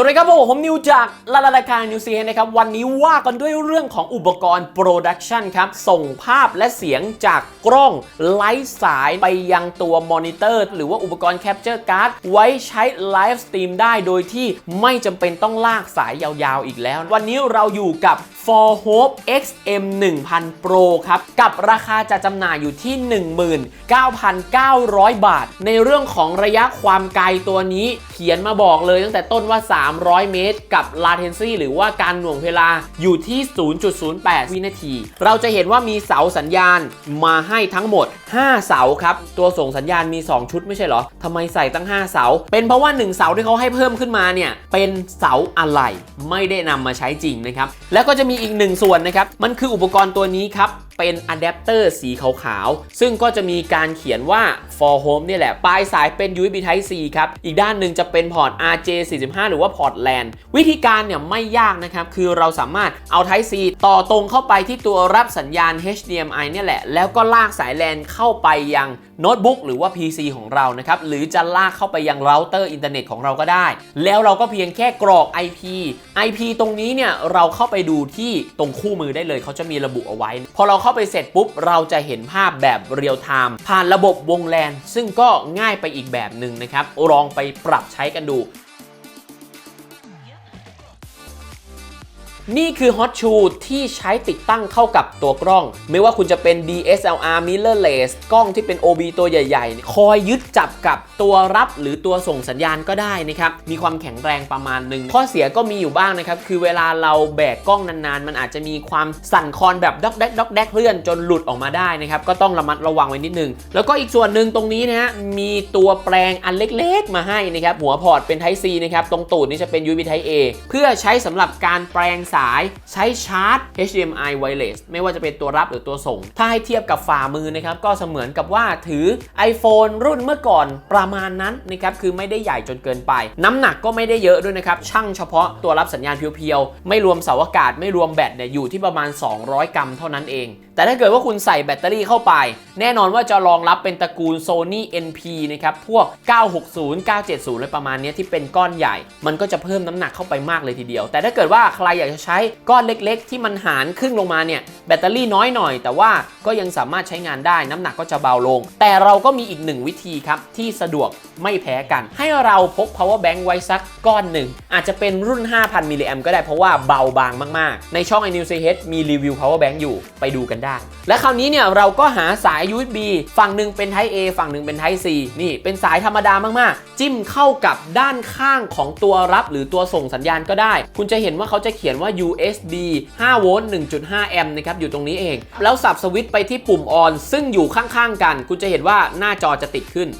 สวัสดีครับผมผมนิวจากลาลาลาคานิวซีนะครับ วันนี้ว่ากันด้วยเรื่องของอุปกรณ์โปรดักชันครับ ส่งภาพและเสียงจากกล้องไลฟ์สายไปยังตัวมอนิเตอร์หรือว่าอุปกรณ์แคปเจอร์การ์ดไว้ใช้ไลฟ์สตรีมได้โดยที่ไม่จำเป็นต้องลากสายยาวๆอีกแล้ว วันนี้เราอยู่กับ For Hope XM 1000 Pro ครับ กับราคาจะจำหน่ายอยู่ที่ 19,900 บาท ในเรื่องของระยะความไกลตัวนี้เขียนมาบอกเลยตั้งแต่ต้นว่า 300 เมตร กับ latency หรือว่าการหน่วงเวลาอยู่ที่ 0.08 วินาที เราจะเห็นว่ามีเสาสัญญาณมาให้ทั้งหมด 5 เสาครับ ตัวส่งสัญญาณมี 2 ชุดไม่ใช่เหรอทำไมใส่ตั้ง 5 เสา เป็นเพราะว่า 1 เสาที่เขาให้เพิ่มขึ้นมาเนี่ยเป็นเสาอะไหล่ไม่ได้นำมาใช้จริงนะครับแล้วก็จะมีอีกหนึ่งส่วนนะครับ มันคืออุปกรณ์ตัวนี้ครับ เป็นอะแดปเตอร์สีขาวๆ ซึ่งก็จะมีการเขียนว่า for home เนี่ยแหละ ปลายสายเป็น USB Type C ครับ อีกด้านหนึ่งจะเป็นพอร์ต RJ45 หรือว่าพอร์ต LAN วิธีการเนี่ยไม่ยากนะครับ คือเราสามารถเอา Type C ต่อตรงเข้าไปที่ตัวรับสัญญาณ HDMI เนี่ยแหละ แล้วก็ลากสาย LAN เข้าไปยังโน้ตบุ๊กหรือว่า PC ของเรานะครับ หรือจะลากเข้าไปยังเราเตอร์อินเทอร์เน็ตของเราก็ได้ แล้วเราก็เพียงแค่กรอก IP IP ตรงนี้เนี่ยเราเข้าไปดูที่ตรงคู่มือได้เลย เขาจะมีระบุเอาไว้ พอเราเข้าไปเสร็จปุ๊บ เราจะเห็นภาพแบบเรียลไทม์ผ่านระบบวงแลนซึ่งก็ง่ายไปอีกแบบหนึ่งนะครับ ลองไปปรับใช้กันดู นี่คือ Hot Shoe ที่ใช้ติดตั้งเข้ากับตัวกล้อง ไม่ว่าคุณจะเป็น DSLR mirrorless กล้องที่เป็น OB ตัวใหญ่ๆ คอยยึดจับกับตัวรับหรือตัวส่งสัญญาณก็ได้นะครับ มีความแข็งแรงประมาณหนึ่ง ข้อเสียก็มีอยู่บ้างนะครับ คือเวลาเราแบกกล้องนานๆ มันอาจจะมีความสั่นคลอนแบบด็อกแดกด็อกแดกเลื่อนจนหลุดออกมาได้นะครับ ก็ต้องระมัดระวังไว้นิดนึง แล้วก็อีกส่วนหนึ่งตรงนี้นะฮะ มีตัวแปลงอันเล็กๆ มาให้นะครับ หัวพอร์ตเป็น Type C นะครับ ตรงตูดนี่จะเป็น USB Type A เพื่อใช้สำหรับการแปลงสายใช้ชาร์จ HDMI wireless ไม่ว่าจะเป็นตัวรับหรือตัวส่ง ถ้าให้เทียบกับฝ่ามือนะครับก็เสมือนกับว่าถือ iPhone รุ่นเมื่อก่อนประมาณนั้นนะครับคือไม่ได้ใหญ่จนเกินไป น้ำหนักก็ไม่ได้เยอะด้วยนะครับช่างเฉพาะตัวรับสัญญาณเพียวๆ ไม่รวมเสาอากาศไม่รวมแบตเนี่ยอยู่ที่ประมาณ 200 กรัมเท่านั้นเอง แต่ถ้าเกิดว่าคุณใส่แบตเตอรี่เข้าไป แน่นอนว่าจะรองรับเป็นตระกูล Sony NP นะครับ พวก 960 970อะไรประมาณนี้ที่เป็นก้อนใหญ่ มันก็จะเพิ่มน้ำหนักเข้าไปมากเลยทีเดียว แต่ถ้าเกิดว่าใครอยากจะใช้ก้อนเล็กๆ ที่มันหารครึ่งลงมาเนี่ยแบตเตอรี่น้อยหน่อย แต่ว่าก็ยังสามารถใช้งานได้น้ำหนักก็จะเบาลง แต่เราก็มีอีกหนึ่งวิธีครับที่สะดวกไม่แพ้กัน ให้เราพก power bank ไว้สักก้อนหนึ่ง อาจจะเป็นรุ่น 5,000มิลลิแอมก็ได้เพราะว่าเบาบางมากๆ ในช่อง i n e w c h มีรีวิว power bank อยู่ไปดูกันได้และคราวนี้เนี่ยเราก็หาสาย USB ฝั่งหนึ่งเป็น Type A ฝั่งหนึ่งเป็น Type C นี่เป็นสายธรรมดามากๆ จิ้มเข้ากับด้านข้างของตัวรับหรือตัวส่งสัญญาณก็ได้ คุณจะเห็นว่าเขาจะเขียนว่า USB 5 โวลต์ 1.5 แอมป์นะครับ อยู่ตรงนี้เอง แล้วสับสวิตช์ไปที่ปุ่ม on ซึ่งอยู่ข้างๆกัน คุณจะเห็นว่าหน้าจอจะติดขึ้น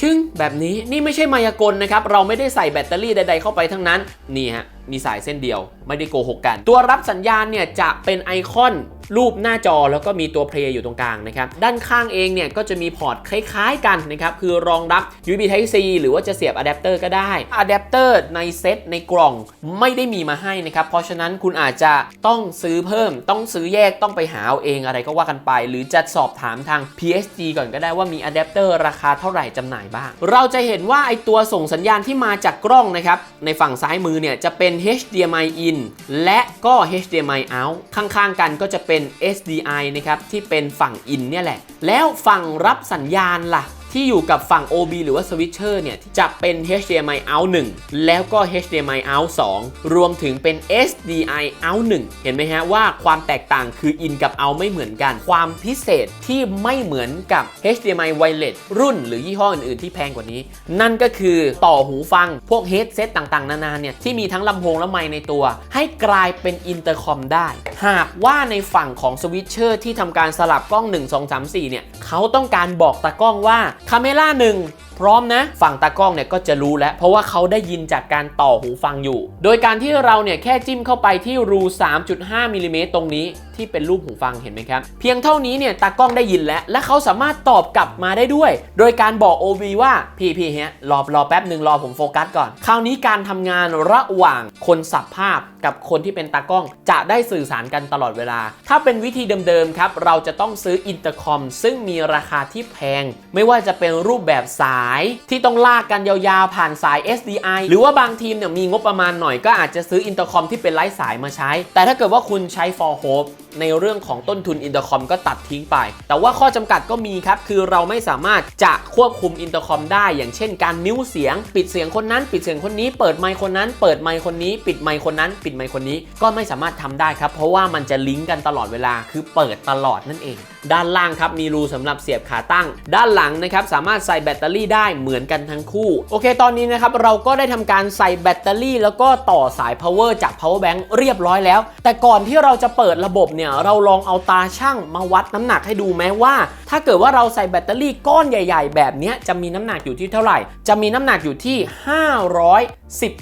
ชึ่งแบบนี้นี่ไม่ใช่มายากลนะครับ เราไม่ได้ใส่แบตเตอรี่ใด ๆ เข้าไปทั้งนั้น นี่ฮะ มีสายเส้นเดียว ไม่ได้โกหกกัน ตัวรับสัญญาณเนี่ยจะเป็นไอคอน รูปหน้าจอแล้วก็มีตัวเพลย์อยู่ตรงกลางนะครับ ด้านข้างเองเนี่ยก็จะมีพอร์ตคล้ายๆกันนะครับ คือรองรับ USB Type C หรือว่าจะเสียบอะแดปเตอร์ก็ได้อะแดปเตอร์ในเซตในกล่องไม่ได้มีมาให้นะครับ เพราะฉะนั้นคุณอาจจะต้องซื้อเพิ่ม ต้องซื้อแยกต้องไปหาเอาเองอะไรก็ว่ากันไป หรือจะสอบถามทาง PSG ก่อนก็ได้ว่ามีอะแดปเตอร์ราคาเท่าไหร่จำหน่ายบ้าง เราจะเห็นว่าไอตัวส่งสัญญาณที่มาจากกล้องนะครับ ในฝั่งซ้ายมือเนี่ยจะเป็น HDMI in และก็ HDMI out ข้างๆ กันก็จะเป็น SDI นะครับที่เป็นฝั่งอินเนี่ยแหละ แล้วฝั่งรับสัญญาณล่ะ ที่อยู่กับฝั่ง OB หรือว่า Switcher เนี่ย จะเป็น HDMI out 1 แล้วก็ HDMI out 2 รวมถึงเป็น SDI out 1 เห็นไหมฮะว่าความแตกต่างคือ in กับ out ไม่เหมือนกัน ความพิเศษที่ไม่เหมือนกับ HDMI wireless รุ่นหรือยี่ห้ออื่นๆที่แพงกว่านี้ นั่นก็คือต่อหูฟังพวก headset ต่างๆ นานาเนี่ย ที่มีทั้งลำโพงและไมค์ในตัว ให้กลายเป็นอินเตอร์คอมได้ หากว่าในฝั่งของ Switcher ที่ทำการสลับกล้อง 1 2 3 4 เนี่ยเขาต้องการบอกตากล้องว่าคาเมล่าหนึ่งพร้อมนะ ฝั่งตากล้องเนี่ยก็จะรู้แล้ว เพราะว่าเขาได้ยินจากการต่อหูฟังอยู่ โดยการที่เราเนี่ยแค่จิ้มเข้าไปที่รู 3.5มิลลิเมตรตรงนี้ที่เป็นรูปหูฟังเห็นไหมครับ เพียงเท่านี้เนี่ยตากล้องได้ยินแล้ว และเขาสามารถตอบกลับมาได้ด้วย โดยการบอก OB ว่าพี่พี่เฮียรอรอแป๊บหนึ่งรอผมโฟกัสก่อน คราวนี้การทำงานระหว่างคนสับภาพกับคนที่เป็นตากล้อง จะได้สื่อสารกันตลอดเวลา ถ้าเป็นวิธีเดิมๆครับเราจะต้องซื้ออินเตอร์คอมซึ่งมีราคาที่แพง ไม่ว่าจะเป็นรูปแบบสายที่ต้องลากกันยาวๆ ผ่านสาย SDI หรือว่าบางทีมเนี่ยมีงบประมาณหน่อยก็อาจจะซื้ออินเตอร์คอมที่เป็นไร้สายมาใช้ แต่ถ้าเกิดว่าคุณใช้ for hope ในเรื่องของต้นทุนอินเตอร์คอมก็ตัดทิ้งไป แต่ว่าข้อจำกัดก็มีครับ คือเราไม่สามารถจะควบคุมอินเตอร์คอมได้ อย่างเช่นการมิวเสียง ปิดเสียงคนนั้น ปิดเสียงคนนี้ เปิดไมค์คนนั้น เปิดไมค์คนนี้ ปิดไมค์คนนั้น ปิดไมค์คนนี้ ก็ไม่สามารถทำได้ครับ เพราะว่ามันจะลิงก์กันตลอดเวลา คือเปิดตลอดนั่นเอง ด้านล่างครับ มีรูสำหรับเสียบขาตั้ง ด้านหลังนะครับสามารถใส่แบตเตอรี่ได้เหมือนกันทั้งคู่ โอเค ตอนนี้นะครับเราก็ได้ทำการใส่แบตเตอรี่ แล้วก็ต่อสาย power จาก power bank เรียบร้อยแล้ว แต่ก่อนที่เราจะเปิดระบบเนี่ยเราลองเอาตาช่างมาวัดน้ำหนักให้ดูแม้ว่า ถ้าเกิดว่าเราใส่แบตเตอรี่ก้อนใหญ่ ๆ แบบนี้จะมีน้ำหนักอยู่ที่เท่าไหร่ จะมีน้ำหนักอยู่ที่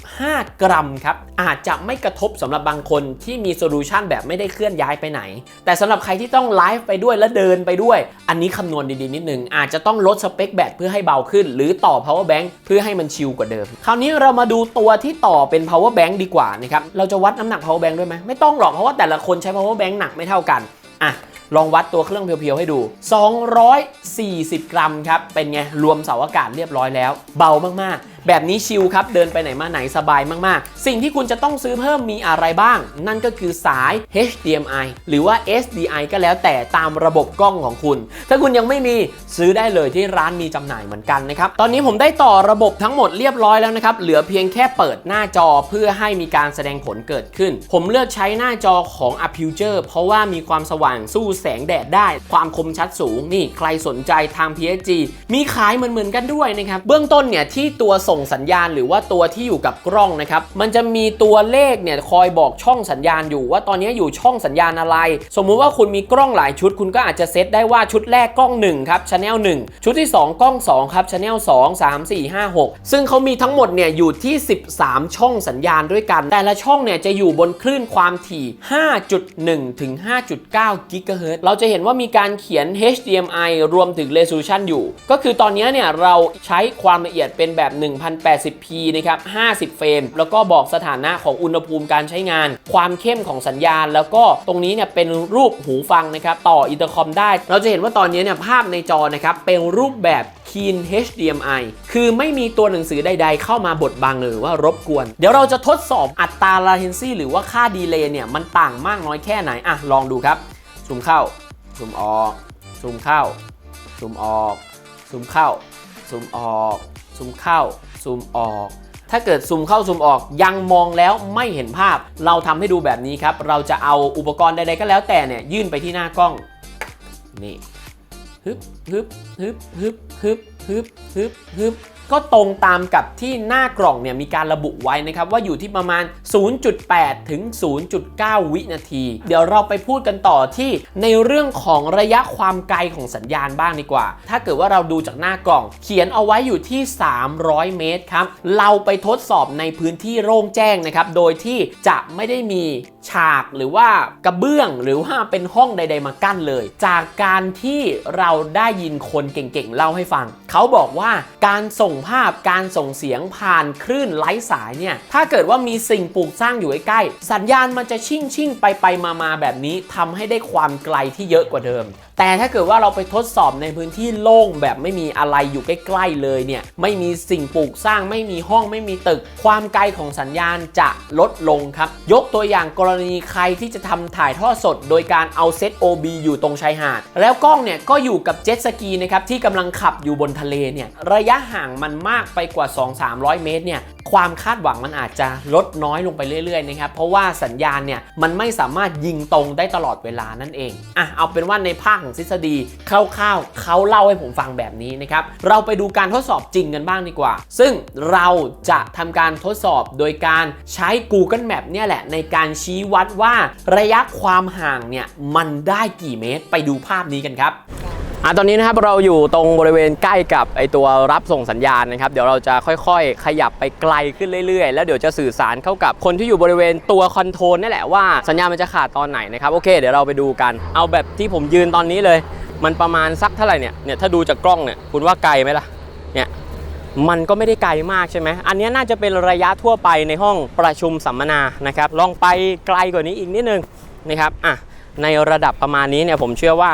515 กรัมครับอาจจะไม่กระทบสำหรับบางคนที่มีโซลูชันแบบไม่ได้เคลื่อนย้ายไปไหน แต่สำหรับใครที่ต้องไลฟ์ไปด้วยและเดินไปด้วย อันนี้คำนวณดีๆนิดนึงอาจจะต้องลดสเปคแบตเพื่อให้เบาขึ้น หรือต่อ power bank เพื่อให้มันชิลกว่าเดิม คราวนี้เรามาดูตัวที่ต่อเป็น power bank ดีกว่านะครับเราจะวัดน้ำหนัก power bank ด้วยไหมไม่ต้องหรอกเพราะว่าแต่ละคนใช้ power bank หนักไม่เท่ากันอะลองวัดตัวเครื่องเพียวๆให้ดู 240 กรัมครับ เป็นไง รวมเสาอากาศเรียบร้อยแล้ว เบามากๆ แบบนี้ชิลครับเดินไปไหนมาไหนสบายมากๆ สิ่งที่คุณจะต้องซื้อเพิ่มมีอะไรบ้าง นั่นก็คือสาย HDMI หรือว่า SDI ก็แล้วแต่ตามระบบกล้องของคุณ ถ้าคุณยังไม่มีซื้อได้เลยที่ร้านมีจำหน่ายเหมือนกันนะครับ ตอนนี้ผมได้ต่อระบบทั้งหมดเรียบร้อยแล้วนะครับ เหลือเพียงแค่เปิดหน้าจอเพื่อให้มีการแสดงผลเกิดขึ้น ผมเลือกใช้หน้าจอของ Aputure เพราะว่ามีความสว่างสู้แสงแดดได้ ความคมชัดสูง นี่ใครสนใจทาง PSG มีขายเหมือนๆกันด้วยนะครับ เบื้องต้นเนี่ยที่ตัวส่งสัญญาณหรือว่าตัวที่อยู่กับกล้องนะครับ มันจะมีตัวเลขเนี่ยคอยบอกช่องสัญญาณอยู่ว่าตอนนี้อยู่ช่องสัญญาณอะไร สมมุติว่าคุณมีกล้องหลายชุด คุณก็อาจจะเซตได้ว่าชุดแรกกล้อง1ครับช anel 1ชุดที่ 2 กล้อง 2 ครับช anel 2 3 4 5 6 ซึ่งเขามีทั้งหมดเนี่ยอยู่ที่ 13 ช่องสัญญาณด้วยกัน แต่ละช่องเนี่ยจะอยู่บนคลื่นความถี่ 5.1 ถึง 5.9 กิกะเฮิรตซ์เราจะเห็นว่ามีการเขียน HDMI รวมถึง resolution อยู่ ก็คือตอนนี้เนี่ยเราใช้ความละเอียดเป็นแบบ 1080p นะครับ 50 เฟรม แล้วก็บอกสถานะของอุณหภูมิการใช้งาน ความเข้มของสัญญาณ แล้วก็ตรงนี้เนี่ยเป็นรูปหูฟังนะครับ ต่ออินเตอร์คอมได้ เราจะเห็นว่าตอนนี้เนี่ยภาพในจอนะครับ เป็นรูปแบบ Keen HDMI คือไม่มีตัวหนังสือใด ๆ เข้ามาบดบังหรือว่ารบกวน เดี๋ยวเราจะทดสอบอัตรา latency หรือว่าค่าดีเลย์เนี่ยมันต่างมากน้อยแค่ไหนอะลองดูครับซูมเข้าซูมออกซูมเข้าซูมออกซูมเข้าซูมออกซูมเข้า ซูมออกถ้าเกิดซูมเข้าซูมออกยังมองแล้วไม่เห็นภาพ เราทำให้ดูแบบนี้ครับ เราจะเอาอุปกรณ์ใดๆก็แล้วแต่เนี่ยยื่นไปที่หน้ากล้องนี่ฮึบฮึบฮึบฮึบฮึบฮึบฮึบฮึบ ก็ตรงตามกับที่หน้ากล่องเนี่ยมีการระบุไว้นะครับว่าอยู่ที่ประมาณ 0.8 ถึง 0.9 วินาที เดี๋ยวเราไปพูดกันต่อที่ในเรื่องของระยะความไกลของสัญญาณบ้างดีกว่า ถ้าเกิดว่าเราดูจากหน้ากล่อง เขียนเอาไว้อยู่ที่ 300 เมตรครับ เราไปทดสอบในพื้นที่โล่งแจ้งนะครับ โดยที่จะไม่ได้มีฉากหรือว่ากระเบื้องหรือว่าเป็นห้องใด ๆ มากั้นเลย จากการที่เราได้ยินคนเก่งๆ เล่าให้ฟัง เขาบอกว่าการส่งภาพการส่งเสียงผ่านคลื่นไร้สายเนี่ย ถ้าเกิดว่ามีสิ่งปลูกสร้างอยู่ใกล้ๆสัญญาณมันจะชิ่งชิ่งๆไปไปมามาๆแบบนี้ทำให้ได้ความไกลที่เยอะกว่าเดิม แต่ถ้าเกิดว่าเราไปทดสอบในพื้นที่โล่งแบบไม่มีอะไรอยู่ใกล้ๆเลยเนี่ยไม่มีสิ่งปลูกสร้างไม่มีห้องไม่มีตึก ความไกลของสัญญาณจะลดลงครับ ยกตัวอย่างกรณีใครที่จะทำถ่ายทอดสด โดยการเอาเซต OB อยู่ตรงชายหาด แล้วกล้องเนี่ยก็อยู่กับเจ็ตสกีนะครับที่กำลังขับอยู่บนทะเลเนี่ยระยะห่างมันมากไปกว่า 2-300 เมตรเนี่ยความคาดหวังมันอาจจะลดน้อยลงไปเรื่อยๆนะครับเพราะว่าสัญญาณเนี่ยมันไม่สามารถยิงตรงได้ตลอดเวลานั่นเองอะเอาเป็นว่าในภาคของทฤษฎีคร่าวๆเขาเล่าให้ผมฟังแบบนี้นะครับเราไปดูการทดสอบจริงกันบ้างดีกว่า ซึ่งเราจะทำการทดสอบโดยการใช้ Google Map เนี่ยแหละในการชี้วัดว่าระยะความห่างเนี่ยมันได้กี่เมตรไปดูภาพนี้กันครับ อะตอนนี้นะครับเราอยู่ตรงบริเวณใกล้กับไอตัวรับส่งสัญญาณนะครับเดี๋ยวเราจะค่อยๆ ขยับไปไกลขึ้นเรื่อยๆ แล้วเดี๋ยวจะสื่อสารเข้ากับคนที่อยู่บริเวณตัวคอนโทรลนี่แหละว่าสัญญาณมันจะขาดตอนไหนนะครับโอเคเดี๋ยวเราไปดูกัน เอาแบบที่ผมยืนตอนนี้เลย มันประมาณสักเท่าไหร่เนี่ยเนี่ยถ้าดูจากกล้องเนี่ยคุณว่าไกลไหมล่ะเนี่ยมันก็ไม่ได้ไกลมากใช่ไหม อันนี้น่าจะเป็นระยะทั่วไปในห้องประชุมสัมมนานะครับ ลองไปไกลกว่านี้อีกนิดนึงนะครับ อะ ในระดับประมาณนี้เนี่ยผมเชื่อว่า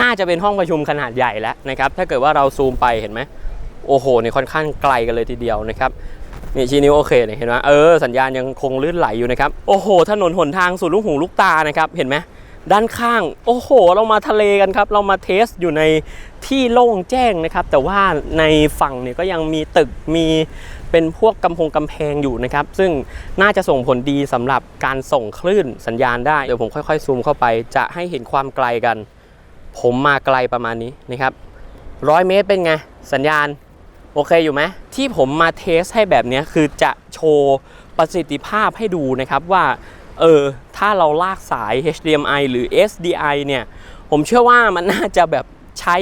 น่าจะเป็นห้องประชุมขนาดใหญ่แล้วนะครับ ถ้าเกิดว่าเราซูมไปเห็นไหมโอ้โหนี่ค่อนข้างไกลกันเลยทีเดียวนะครับนี่ชี้นิ้วโอเคเนี่ยเห็นไหมเออสัญญาณยังคงลื่นไหลอยู่นะครับโอ้โห ถนนหนทางสุดลูกหูลูกตานะครับเห็นไหมด้านข้าง โอ้โห เรามาทะเลกันครับ เรามาเทสอยู่ในที่โล่งแจ้งนะครับ แต่ว่าในฝั่งเนี่ยก็ยังมีตึกมี เป็นพวกกำพงกำแพงอยู่นะครับ ซึ่งน่าจะส่งผลดีสำหรับการส่งคลื่นสัญญาณได้ เดี๋ยวผมค่อย ๆ ซูมเข้าไป จะให้เห็นความไกลกัน ผมมาไกลประมาณนี้นะครับร้อยเมตรเป็นไง สัญญาณ โอเคอยู่ไหมที่ผมมาเทสให้แบบนี้คือจะโชว์ประสิทธิภาพให้ดูนะครับว่าเออถ้าเราลากสาย HDMI หรือ SDI เนี่ย ผมเชื่อว่ามันน่าจะแบบใช้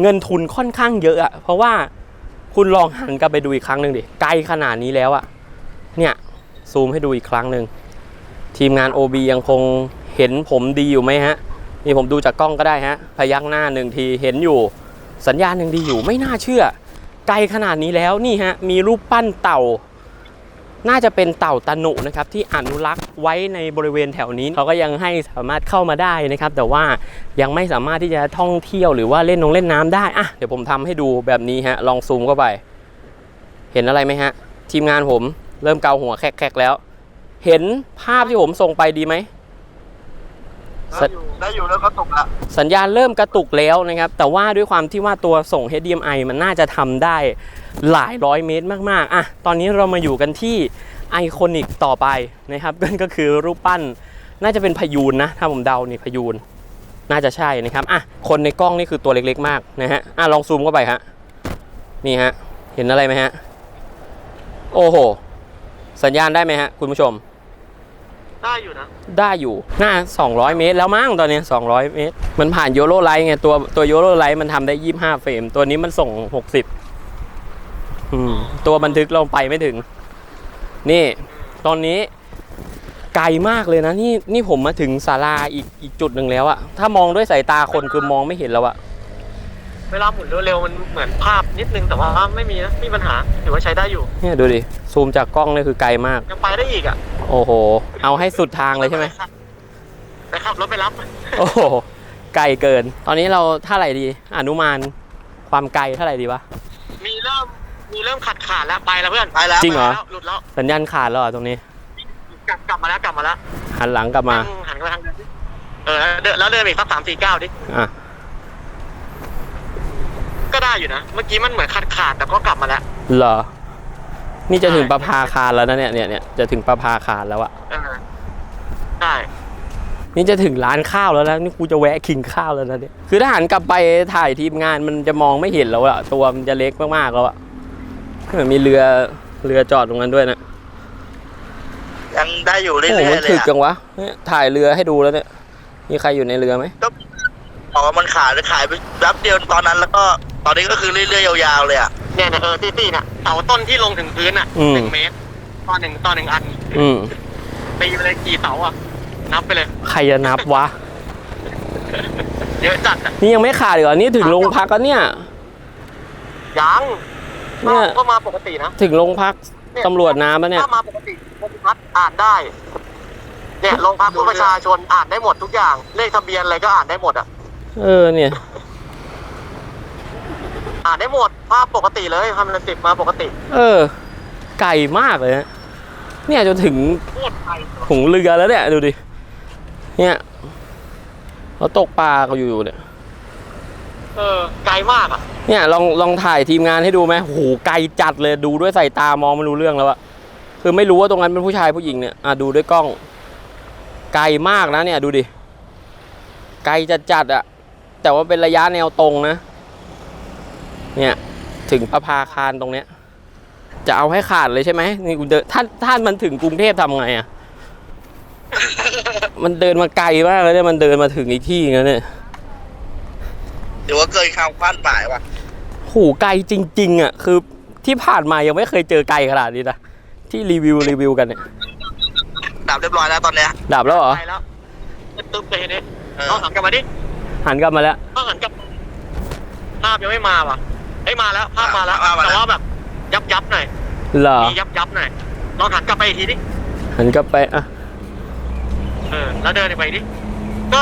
เงินทุนค่อนข้างเยอะอะเพราะว่า คุณลองหันกลับไปดูอีกครั้งหนึ่งดิไกลขนาดนี้แล้วอะเนี่ยซูมให้ดูอีกครั้งหนึ่งทีมงาน OB ยังคงเห็นผมดีอยู่ไหมฮะนี่ผมดูจากกล้องก็ได้ฮะพยักหน้าหนึ่งทีเห็นอยู่ สัญญาณยังดีอยู่ไม่น่าเชื่อ ไกลขนาดนี้แล้วนี่ฮะมีรูปปั้นเต่า น่าจะเป็นเต่าตะหนุนะครับที่อนุรักษ์ไว้ในบริเวณแถวนี้เขาก็ยังให้สามารถเข้ามาได้นะครับ แต่ว่ายังไม่สามารถที่จะท่องเที่ยวหรือว่าเล่นนงเล่นน้ำได้อะเดี๋ยวผมทำให้ดูแบบนี้ฮะลองซูมเข้าไป เห็นอะไรไหมฮะ ทีมงานผมเริ่มเกาหัวแคกๆแล้ว เห็นภาพที่ผมส่งไปดีไหม ได้อยู่ได้อยู่แล้วก็ตกละสัญญาณเริ่มกระตุกแล้วนะครับ แต่ว่าด้วยความที่ว่าตัวส่ง HDMI มันน่าจะทำได้หลายร้อยเมตรมากๆอะตอนนี้เรามาอยู่กันที่ไอคอนิกต่อไปนะครับนั่นก็คือรูปปั้นน่าจะเป็นพยูนนะ ถ้าผมเดานี่พยูนน่าจะใช่นะครับอะคนในกล้องนี่คือตัวเล็กๆ มากนะฮะอะลองซูมเข้าไปฮะนี่ฮะเห็นอะไรไหมฮะโอ้โห สัญญาณได้ไหมฮะคุณผู้ชม ได้อยู่นะ ได้อยู่หน้า 200 เมตรแล้วมั้งตอนนี้ 200 เมตร มันผ่านโยโรไลท์ไง ตัวตัวโยโรไลท์มันทำได้ 25 เฟรม ตัวนี้มันส่ง 60อืมตัวบันทึกเราไปไม่ถึง นี่ ตอนนี้ไกลมากเลยนะ นี่นี่ผมมาถึงศาลาอีกอีกจุดหนึ่งแล้วอะถ้ามองด้วยสายตาคนคือมองไม่เห็นแล้วอะ เวลาหมุนเร็วๆมันเหมือนภาพนิดนึงแต่ว่าไม่มีนะไม่มีปัญหาถือว่าใช้ได้อยู่เนี่ยดูดิ ซูมจากกล้องนี่คือไกลมาก ยังไปได้อีกอะโอ้โห เอาให้สุดทางเลยใช่ไหมไปขับรถไปรับโอ้โหไกลเกิน ตอนนี้เราเท่าไหร่ดี อนุมานความไกลเท่าไหร่ดีวะมีเริ่มมีเริ่มขาดขาดแล้วไปแล้วเพื่อนไปแล้วจริงเหรอไปแล้วหลุดแล้วสัญญาณขาดแล้วเหรอตรงนี้ กลับกลับมาแล้วกลับมาแล้วหันหลังกลับมานั่งหันไปทางเดินดิเออแล้วเดินแล้วเดินไปอีกสักสามสี่เก้าวดิอะ ก็ได้อยู่นะ เมื่อกี้มันเหมือนขาดขาดแต่ก็กลับมาแล้ว เหรอ นี่จะถึงประภาคารแล้วนะเนี่ยเนี่ยเนี่ยจะถึงประภาคารแล้วอะเออได้นี่จะถึงร้านข้าวแล้วนะนี่กูจะแวะกินข้าวแล้วนะเนี่ยคือถ้าหันกลับไปถ่ายทีมงานมันจะมองไม่เห็นแล้วอะตัวมันจะเล็กมากๆแล้วอะเออมีเรือเรือจอดตรงนั้นด้วยนะยังได้อยู่โอ้เรื่โหอยมันๆเลถึยกอะจังวะเนี่ยถ่ายเรือให้ดูแล้วเนี่ยมีใครอยู่ในเรือไหมบ อกว่ามันขายขายไปแป๊บเดียวตอนนั้นแล้วก็ตอนนี้ก็คือเรื่อยๆยาวๆเลยอะเนี่ยเนี่ยเออตี้ตี้เนี่ยเสาต้นที่ลงถึงพื้นอะอืม หนึ่งเมตรต่อหนึ่งต่อหนึ่งอันอืมตีไปเลยกี่เสาอะ นับไปเลย ใครจะนับวะ เยอะจัดอะนี่ยังไม่ขาดอีกเหรอนี่ถึงโรงพักแล้วเนี่ย ยังเนี่ยก็มาปกตินะถึงโรงพักตำรวจน้ำแล้วเนี่ย ถ้ามาปกติคนพัดอ่านได้ เนี่ยโรงพักผู้ประชาชนอ่านได้หมดทุกอย่าง เลขทะเบียนอะไรก็อ่านได้หมดอะ เออเนี่ย อ่านได้หมดภาพปกติเลยทำเป็นสิบมาปกติเออ ไกลมากเลยนะเนี่ยจนถึงโคตรไทยถุงเรือแล้วเนี่ย ดูดิ เนี่ยเขาตกปลาเขาอยู่เนี่ย เออไกลมากอะเนี่ยลองลองถ่ายทีมงานให้ดูไหมโอ้โหไกลจัดเลยดูด้วยสายตามองไม่รู้เรื่องแล้วอะคือไม่รู้ว่าตรงนั้นเป็นผู้ชายผู้หญิงเนี่ยอะดูด้วยกล้อง ไกลมากนะเนี่ย ดูดิ ไกลจัดจัดๆอะ แต่ว่าเป็นระยะแนวตรงนะ เนี่ยถึงประภาคารตรงเนี้ย จะเอาให้ขาดเลยใช่ไหมนี่กูเดินถ้าถ้ามันถึงกรุงเทพทำไงอะมันเดินมาไกลมากเลยเนี่ยมันเดินมาถึงอีกที่นึงแล้วเนี่ยหรือว่าเกินคำคาดหมายว่ะหูไกลจริง ๆ อะ คือที่ผ่านมายังไม่เคยเจอไกลขนาดนี้นะที่รีวิวรีวิวกันเนี่ยดับเรียบร้อยแล้วตอนเนี้ยดับแล้วเหรอไปแล้วตึ๊บไปเห็นดิเออต้องหันกลับมาดิ หันกลับมาแล้วต้องหันกลับภาพยังไม่มาว่ะเอ้ยมาแล้ว ภาพมาแล้วอะมาแล้ว แต่ว่าแบบ ยับยับหน่อยเหรอ มียับยับหน่อยลองหันกลับไปอีกทีดิหันกลับไปอะ เออแล้วเดินไปดิก็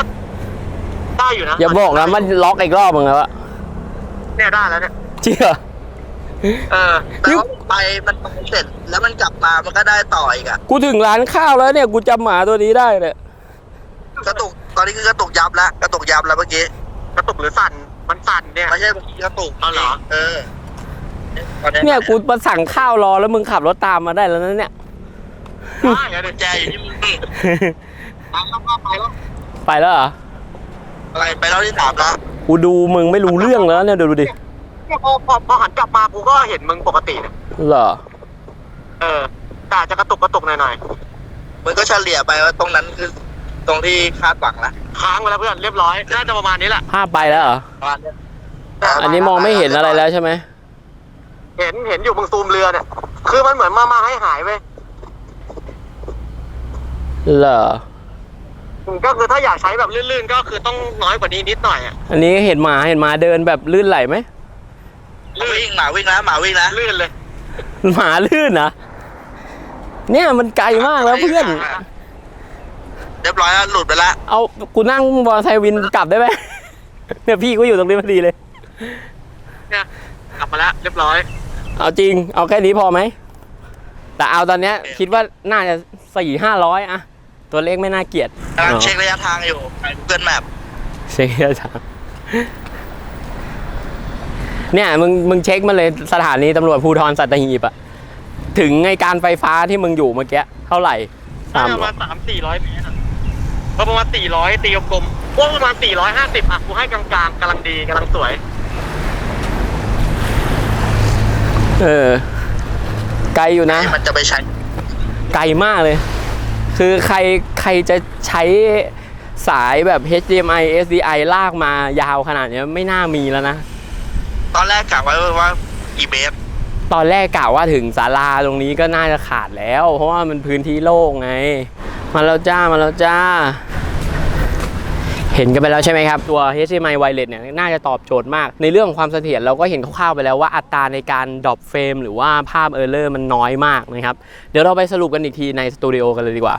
ได้อยู่นะอย่าบอกนะมันล็อกอีกรอบมึงแล้วอะเนี่ยได้แล้วเนี่ย จริงเหรอ เออแต่ว่าไปมันไปเสร็จแล้วมันกลับมามันก็ได้ต่ออีกอะกูถึงร้านข้าวแล้วเนี่ย กูจำหมาตัวนี้ได้เนี่ย กระตุก ตอนนี้คือกระตุกยับแล้วกระตุกยับแล้วเมื่อกี้กระตุกหรือสั่น มันสั่นเนี่ย ไม่ใช่เมื่อกี้กระตุกอ๋อเหรอ เออตอนนี้เนี่ยกูมาสั่งข้าวรอแล้วมึงขับรถตามมาได้แล้วนะเนี่ย ได้เดี๋ยวกุญแจอยู่ที่มึงไปแล้วไปแล้วไปแล้วเหรออะไรไปแล้วที่สามแล้วกูดูมึงไม่รู้เรื่องแล้วเนี่ยดูดิเนี่ยพอพอพอหันกลับมากูก็เห็นมึงปกตินะเหรอเออแต่อาจจะกระตุกกระตุกหน่อยมึงก็เฉลี่ยไปว่าตรงนั้นคือ ตรงที่คาดหวังละๆค้างไปแล้วเพื่อนเรียบร้อยน่าจะประมาณนี้แหละภาพไปแล้วเหรอ ประมาณเนี้ยอันนี้มองไม่เห็นอะไรแล้วใช่ไหมเห็นเห็นอยู่มึงซูมเรือเนี่ยคือมันเหมือนมามาให้หายเว้ยเหรออืมก็คือถ้าอยากใช้แบบลื่นๆ ก็คือต้องน้อยกว่านี้นิดหน่อยอะอันนี้เห็นหมาเห็นหมาเดินแบบลื่นไหลไหมหมาวิ่งหมาวิ่งนะหมาวิ่งนะลื่นเลย หมาลื่นนะเนี่ยมันไกลมากแล้วเพื่อน เรียบร้อยแล้วหลุดไปละเอากูนั่งบอลไทยวินกลับได้ไหมเนี่ยพี่ก็อยู่ตรงนี้พอดีเลย เนี่ยกลับมาแล้วเรียบร้อย เอาจริง เอาแค่นี้พอไหม แต่เอาตอนเนี้ย คิดว่าน่าจะสี่ห้าร้อยอะตัวเลขไม่น่าเกลียดกำลังเช็คระยะทางอยู่ใน Google Map เช็คระยะทางเนี่ยมึงมึงเช็คมาเลยสถานีตำรวจภูธรสัตหีบอะถึงไงการไฟฟ้าที่มึงอยู่เมื่อกี้เท่าไหร่น่าสามจะประมาณสามสี่ร้อยเมตรอะ ก็ประมาณสี่ร้อยตีกลมๆว่าประมาณสี่ร้อยห้าสิบอะกูให้กลางๆกำลังดีกำลังสวย เออ ไกลอยู่นะ มันจะไปใช้ ไกลมากเลย คือใครใครจะใช้สายแบบ HDMI SDI ลากมายาวขนาดเนี้ยไม่น่ามีแล้วนะ ตอนแรกกะไว้ว่ากี่เมตร ตอนแรกกะว่าถึงศาลาตรงนี้ก็น่าจะขาดแล้ว เพราะว่ามันพื้นที่โล่งไง มาแล้วจ้ามาแล้วจ้า เห็นกันไปแล้วใช่ไหมครับ ตัว HDMI Wireless เนี่ยน่าจะตอบโจทย์มาก ในเรื่องของความเสถียรเราก็เห็นคร่าวๆไปแล้วว่าอัตราในการดรอปเฟรมหรือว่าภาพเออร์เลอร์มันน้อยมากนะครับ เดี๋ยวเราไปสรุปกันอีกทีในสตูดิโอกันเลยดีกว่า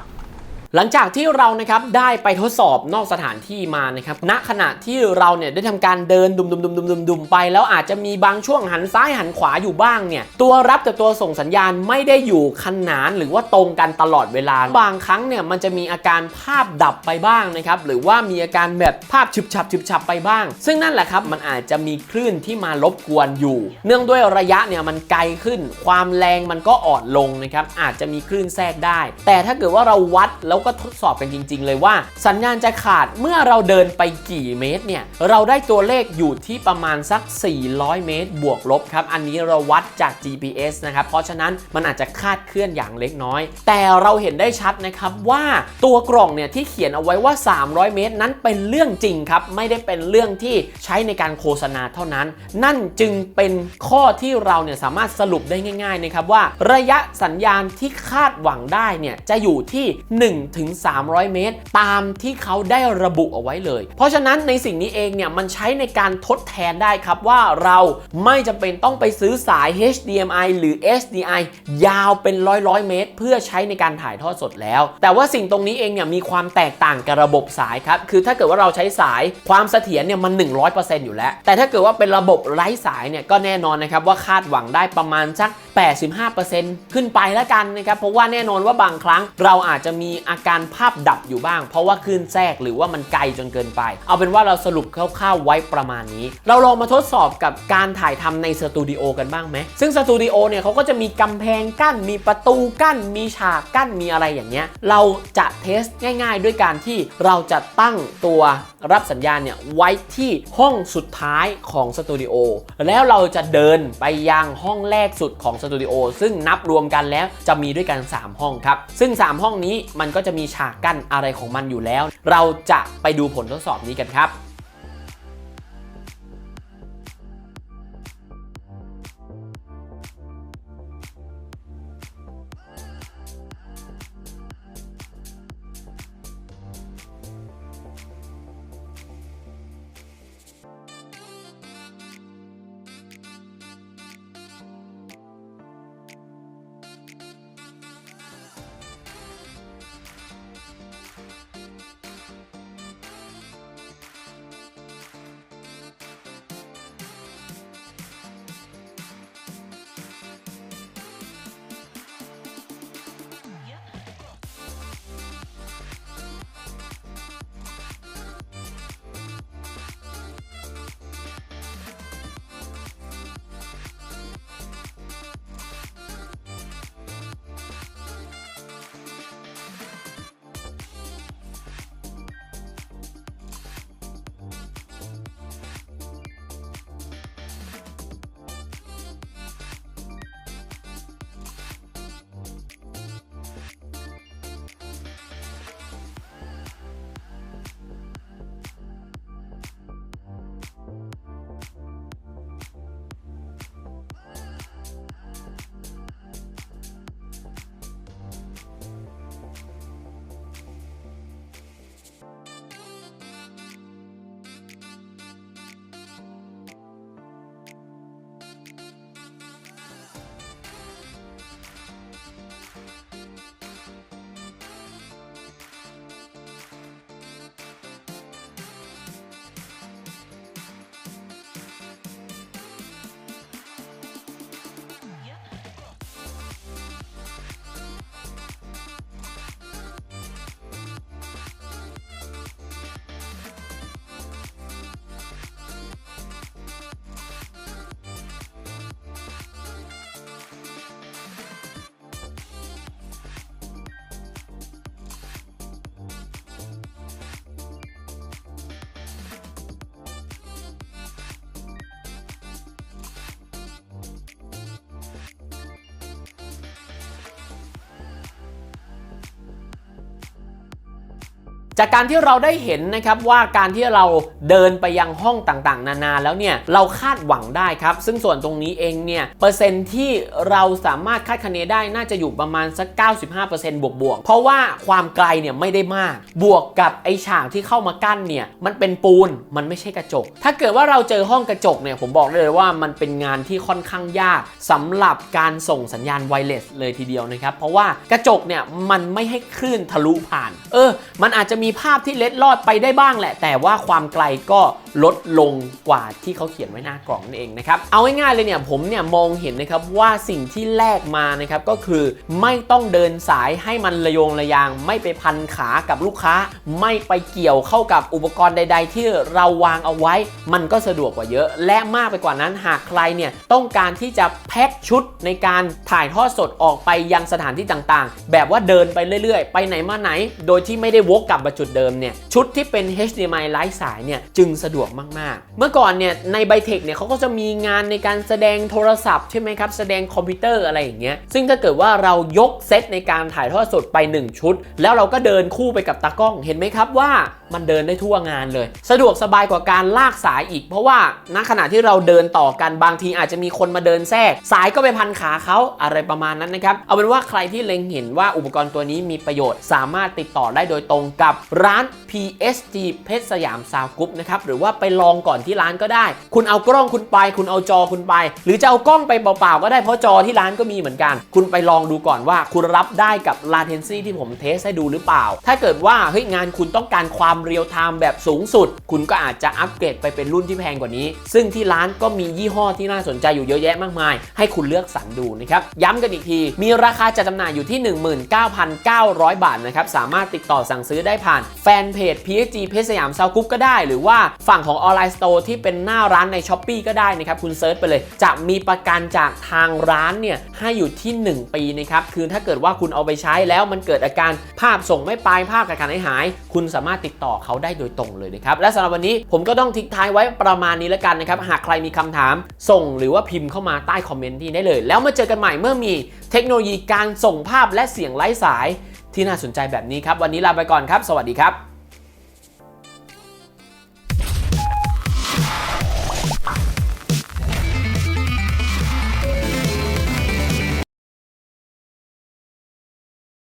หลังจากที่เรานะครับได้ไปทดสอบนอกสถานที่มานะครับณขณะที่เราเนี่ยได้ทำการเดินดุมดุมดุมดุมดุมดุมไป แล้วอาจจะมีบางช่วงหันซ้ายหันขวาอยู่บ้างเนี่ยตัวรับกับตัวส่งสัญญาณไม่ได้อยู่ขนานหรือว่าตรงกันตลอดเวลา บางครั้งเนี่ยมันจะมีอาการภาพดับไปบ้างนะครับหรือว่ามีอาการแบบภาพฉึบฉับฉึบฉับไปบ้าง ซึ่งนั่นแหละครับมันอาจจะมีคลื่นที่มารบกวนอยู่ เนื่องด้วยระยะเนี่ยมันไกลขึ้น ความแรงมันก็อ่อนลงนะครับอาจจะมีคลื่นแทรกได้ แต่ถ้าเกิดว่าเราวัดแล้วก็ทดสอบกันจริง ๆ เลยว่า สัญญาณจะขาดเมื่อเราเดินไปกี่เมตรเนี่ยเราได้ตัวเลขอยู่ที่ประมาณสัก 400 เมตร บวกลบครับ อันนี้เราวัดจาก GPS นะครับเพราะฉะนั้นมันอาจจะคาดเคลื่อนอย่างเล็กน้อย แต่เราเห็นได้ชัดนะครับว่าตัวกล่องเนี่ยที่เขียนเอาไว้ว่า 300 เมตร นั้นเป็นเรื่องจริงครับไม่ได้เป็นเรื่องที่ใช้ในการโฆษณาเท่านั้น นั่นจึงเป็นข้อที่เราเนี่ยสามารถสรุปได้ง่ายๆนะครับว่าระยะสัญญาณที่คาดหวังได้เนี่ยจะอยู่ที่1ถึง 300 เมตร ตามที่เขาได้ระบุเอาไว้เลย เพราะฉะนั้นในสิ่งนี้เองเนี่ยมันใช้ในการทดแทนได้ครับว่าเราไม่จำเป็นต้องไปซื้อสาย HDMI หรือ SDI ยาวเป็นร้อยร้อยเมตร เพื่อใช้ในการถ่ายทอดสดแล้ว แต่ว่าสิ่งตรงนี้เองเนี่ยมีความแตกต่างกับระบบสายครับ คือถ้าเกิดว่าเราใช้สายความเสถียรเนี่ยมัน 100%อยู่แล้ว แต่ถ้าเกิดว่าเป็นระบบไร้สายเนี่ยก็แน่นอนนะครับว่าคาดหวังได้ประมาณสัก 85%ขึ้นไปแล้วกันนะครับ เพราะว่าแน่นอนว่าบางครั้งเราอาจจะมีอาการภาพดับอยู่บ้าง เพราะว่าคลื่นแทรกหรือว่ามันไกลจนเกินไป เอาเป็นว่าเราสรุปคร่าวๆไว้ประมาณนี้ เราลองมาทดสอบกับการถ่ายทำในสตูดิโอกันบ้างไหม ซึ่งสตูดิโอเนี่ยเขาก็จะมีกำแพงกั้น มีประตูกั้น มีฉากกั้น มีอะไรอย่างเงี้ย เราจะเทสง่าย ๆ ด้วยการที่เราจะตั้งตัว รับสัญญาณเนี่ยไว้ที่ห้องสุดท้ายของสตูดิโอแล้วเราจะเดินไปยังห้องแรกสุดของสตูดิโอซึ่งนับรวมกันแล้วจะมีด้วยกัน 3 ห้องครับ ซึ่ง 3 ห้องนี้มันก็จะมีฉากกั้นอะไรของมันอยู่แล้ว เราจะไปดูผลทดสอบนี้กันครับ จากการที่เราได้เห็นนะครับว่าการที่เราเดินไปยังห้องต่างๆ นานาแล้วเนี่ยเราคาดหวังได้ครับ ซึ่งส่วนตรงนี้เองเนี่ยเปอร์เซ็นที่เราสามารถคาดคะเนได้น่าจะอยู่ประมาณสัก 95%บวกบวกๆเพราะว่าความไกลเนี่ยไม่ได้มาก บวกกับไอฉากที่เข้ามากั้นเนี่ยมันเป็นปูนมันไม่ใช่กระจก ถ้าเกิดว่าเราเจอห้องกระจกเนี่ยผมบอกได้เลยว่ามันเป็นงานที่ค่อนข้างยากสำหรับการส่งสัญญาณไวเลสเลยทีเดียวนะครับเพราะว่ากระจกเนี่ยมันไม่ให้คลื่นทะลุผ่าน เออ มันอาจจะมีีภาพที่เล็ดลอดไปได้บ้างแหละ แต่ว่าความไกลก็ลดลงกว่าที่เขาเขียนไว้หน้ากล่องนั่นเองนะครับ เอาง่ายๆเลยเนี่ยผมเนี่ยมองเห็นนะครับว่าสิ่งที่แลกมานะครับก็คือไม่ต้องเดินสายให้มันระยงระยาง ไม่ไปพันขากับลูกค้า ไม่ไปเกี่ยวเข้ากับอุปกรณ์ใด ๆ ที่เราวางเอาไว้ มันก็สะดวกกว่าเยอะ และมากไปกว่านั้นหากใครเนี่ยต้องการที่จะแพ็คชุดในการถ่ายทอดสดออกไปยังสถานที่ต่างๆ แบบว่าเดินไปเรื่อยๆ ไปไหนมาไหน โดยที่ไม่ได้วกกลับมาจุดเดิมเนี่ยชุดที่เป็น HDMI ไร้สายเนี่ยจึงสะดวกมาก ๆ เมื่อก่อนเนี่ยในไบเทคเนี่ยเขาก็จะมีงานในการแสดงโทรศัพท์ใช่ไหมครับ แสดงคอมพิวเตอร์อะไรอย่างเงี้ยซึ่งถ้าเกิดว่าเรายกเซตในการถ่ายทอดสดไป 1 ชุด แล้วเราก็เดินคู่ไปกับตากล้องเห็นไหมครับว่ามันเดินได้ทั่วงานเลย สะดวกสบายกว่าการลากสายอีก เพราะว่าณขณะที่เราเดินต่อกันบางทีอาจจะมีคนมาเดินแทรก สายก็ไปพันขาเขาอะไรประมาณนั้นนะครับเอาเป็นว่าใครที่เล็งเห็นว่าอุปกรณ์ตัวนี้มีประโยชน์ สามารถติดต่อได้โดยตรงกับร้าน PSG เพชรสยามซาวกรุ๊ปนะครับหรือว่าไปลองก่อนที่ร้านก็ได้ คุณเอากล้องคุณไป คุณเอาจอคุณไป หรือจะเอากล้องไปเปล่าๆก็ได้เพราะจอที่ร้านก็มีเหมือนกัน คุณไปลองดูก่อนว่าคุณรับได้กับ latency ที่ผมเทสให้ดูหรือเปล่า ถ้าเกิดว่าเฮ้ยงานคุณต้องการความเรียลไทม์แบบสูงสุด คุณก็อาจจะอัปเกรดไปเป็นรุ่นที่แพงกว่านี้ ซึ่งที่ร้านก็มียี่ห้อที่น่าสนใจอยู่เยอะแยะมากมาย ให้คุณเลือกสรรดูนะครับย้ำกันอีกที มีราคาจัดจำหน่ายอยู่ที่ 19,900 บาทนะครับสามารถติดต่อสั่งซื้อได้ผ่านแฟนเพจ PSG เพชรสยามซาวกุ๊ปก็ได้ หรือว่าฝั่งของออนไลน์สโตร์ที่เป็นหน้าร้านใน s h อ p e e ก็ได้นะครับ คุณเซิร์ชไปเลย จะมีประกันจากทางร้านเนี่ย ให้อยู่ที่ 1 ปีนะครับ คือถ้าเกิดว่าคุณเอาไปใช้แล้วมันเกิดอาการภาพส่งไม่ไปภาพขาดการหาย คุณสามารถติดต่อเขาได้โดยตรงเลยนะครับ และสำหรับวันนี้ผมก็ต้องทิ้งท้ายไว้ประมาณนี้แล้วกันนะครับ หากใครมีคำถามส่งหรือว่าพิมพ์เข้ามาใต้คอมเมนต์ที่ได้เลย แล้วมาเจอกันใหม่เมื่อมีเทคโนโลยีการส่งภาพและเสียงไร้สาย ที่น่าสนใจแบบนี้ครับ วันนี้ลาไปก่อนครับ สวัสดีครับ